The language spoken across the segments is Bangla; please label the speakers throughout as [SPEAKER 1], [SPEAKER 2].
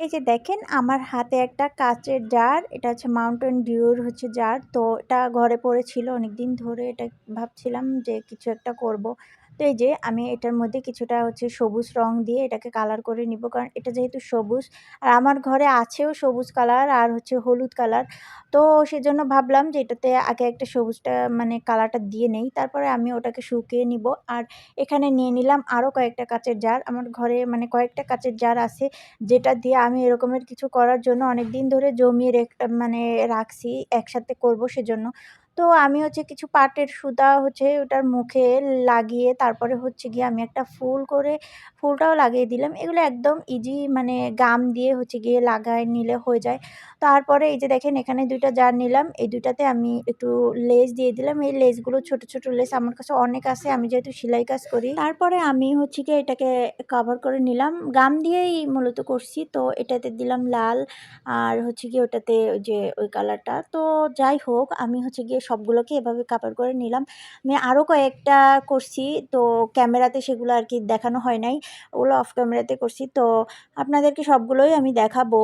[SPEAKER 1] এই যে দেখেন, আমার হাতে একটা কাচের জার, এটা হচ্ছে মাউন্টেন ডিউর হচ্ছে জার। তো এটা ঘরে পড়েছিল অনেক দিন ধরে, এটা ভাবছিলাম যে কিছু একটা করব। তো এই যে আমি এটার মধ্যে কিছুটা হচ্ছে সবুজ রং দিয়ে এটাকে কালার করে নিব। কারণ এটা যেহেতু সবুজ, আর আমার ঘরে আছেও সবুজ কালার আর হচ্ছে হলুদ কালার তো সেজন্য ভাবলাম যে এটাতে আগে একটা সবুজটা মানে কালারটা দিয়ে নেই, তারপরে আমি ওটাকে শুকিয়ে নিব। আর এখানে নিয়ে নিলাম আরও কয়েকটা কাচের জার। আমার ঘরে মানে কয়েকটা কাচের জার আছে, যেটা দিয়ে আমি এরকমের কিছু করার জন্য অনেক দিন ধরে জমিয়ে মানে রাখছি, একসাথে করব সেজন্য। তো আমি হচ্ছে কিছু পাটের সুতা হচ্ছে ওটার মুখে লাগিয়ে তারপরে হচ্ছে গিয়ে আমি একটা ফুল করে ফুলটাও লাগিয়ে দিলাম। এগুলো একদম ইজি মানে গাম দিয়ে হচ্ছে গিয়ে লাগায় নিলে হয়ে যায়। তারপরে এই যে দেখেন, এখানে দুইটা জার নিলাম। এই দুইটাতে আমি একটু লেস দিয়ে দিলাম। এই লেসগুলো ছোট ছোট লেস আমার কাছে অনেক আছে। আমি যেহেতু সেলাই কাজ করি। তারপরে আমি হচ্ছে গিয়ে এটাকে কভার করে নিলাম। গাম দিয়েই মূলত করছি। তো এটাতে দিলাম লাল আর হচ্ছে গিয়ে ওটাতে ওই যে ওই কালারটা তো যাই হোক, আমি হচ্ছে গিয়ে সবগুলোকে এভাবে কাভার করে নিলাম। আমি আরও কয়েকটা করছি। তো ক্যামেরাতে সেগুলো আর কি দেখানো হয় নাই। ওগুলো অফ ক্যামেরাতে করছি। তো আপনাদেরকে সবগুলোই আমি দেখাবো।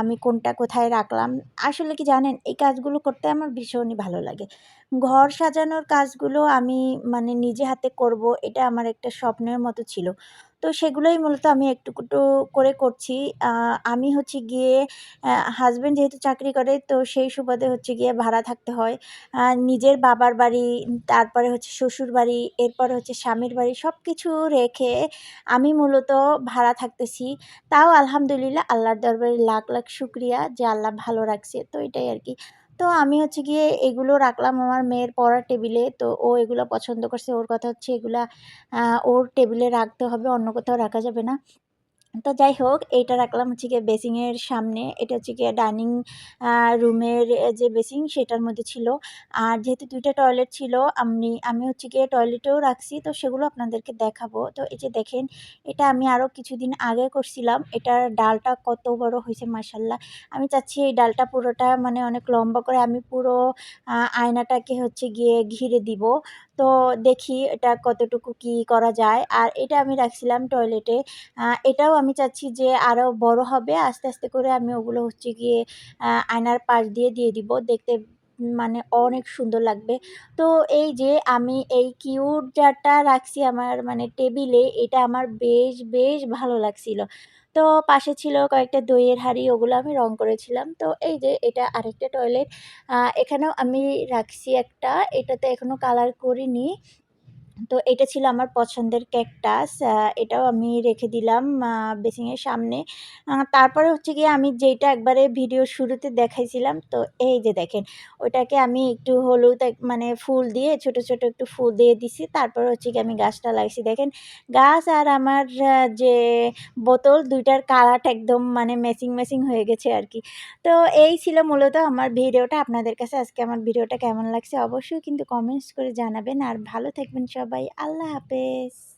[SPEAKER 1] আমি কোনটা কোথায় রাখলাম। আসলে কি জানেন এই কাজগুলো করতে আমার ভীষণই ভালো লাগে। ঘর সাজানোর কাজগুলো আমি মানে নিজে হাতে করব, এটা আমার একটা স্বপ্নের মতো ছিল। তো সেগুলোই মূলত আমি একটু একটু করে করছি। আমি হচ্ছে গিয়ে হাজব্যান্ড যেহেতু চাকরি করে, তো সেই সুবাদে হচ্ছে গিয়ে ভাড়া থাকতে হয়। নিজের বাবার বাড়ি, তারপরে হচ্ছে শ্বশুর বাড়ি, এরপরে হচ্ছে স্বামীর বাড়ি সব কিছু রেখে আমি মূলত ভাড়া থাকতেছি। তাও আলহামদুলিল্লাহ আল্লাহর দরবারে লাখ লাখ শুক্রিয়া যে আল্লাহ ভালো রাখছে, তো এটাই আর কি। তো আমি হচ্ছে গিয়ে এগুলো রাখলাম আমার মেয়ের পড়ার টেবিলে। তো ও এগুলো পছন্দ করছে। ওর কথা হচ্ছে এগুলা ওর টেবিলে রাখতে হবে, অন্য কোথাও রাখা যাবে না। তো যাই হোক, এইটা রাখলাম হচ্ছে গিয়ে বেসিংয়ের সামনে। এটা হচ্ছে গিয়ে ডাইনিং রুমের যে বেসিং সেটার মধ্যে ছিল। আর যেহেতু দুইটা টয়লেট ছিল, আমি আমি হচ্ছে গিয়ে টয়লেটেও রাখছি। তো সেগুলো আপনাদেরকে দেখাবো। তো এই যে দেখেন, এটা আমি আরও কিছুদিন আগে করছিলাম। এটার ডালটা কত বড় হয়েছে মাসাল্লাহ আমি চাচ্ছি এই ডালটা পুরোটা মানে অনেক লম্বা করে আমি পুরো আয়নাটাকে হচ্ছে গিয়ে ঘিরে দিব। তো দেখি এটা কতটুকু কি করা যায়। আর এটা আমি রাখছিলাম টয়লেটে এটাও আমি চাচ্ছি যে আরও বড় হবে, আস্তে আস্তে করে আমি ওগুলো হচ্ছে গিয়ে আয়নার পাশ দিয়ে দিয়ে দিব। দেখতে মানে অনেক সুন্দর লাগবে। তো এই যে আমি এই কিউট জারটা রাখছি আমার মানে টেবিলে, এটা আমার বেশ বেশ ভালো লাগছিল। তো পাশে ছিল কয়েকটা দইয়ের হাড়ি, ওগুলো আমি রং করেছিলাম। তো এই যে এটা আরেকটা টয়লেট এখানেও আমি রাখছি একটা, এটাতে এখনও কালার করিনি। তো এটা ছিল আমার পছন্দের ক্যাকটাস এটাও আমি রেখে দিলাম বেসিংয়ের সামনে। তারপরে হচ্ছে গিয়ে আমি যেটা একবারে ভিডিও শুরুতে দেখাইছিলাম, তো এই যে দেখেন ওটাকে আমি একটু হলুদ মানে ফুল দিয়ে, ছোট ছোট একটু ফুল দিয়ে দিছি। তারপর হচ্ছে গিয়ে আমি গাছটা লাগছি দেখেন, গাছ আর আমার যে বোতল, দুইটার কালারটা একদম মানে ম্যাচিং ম্যাচিং হয়ে গেছে আর কি তো এই ছিল মূলত আমার ভিডিওটা। আপনাদের কাছে আজকে আমার ভিডিওটা কেমন লাগছে অবশ্যই কিন্তু কমেন্টস করে জানাবেন। আর ভালো থাকবেন সবাই আল্লাহ হাফেজ।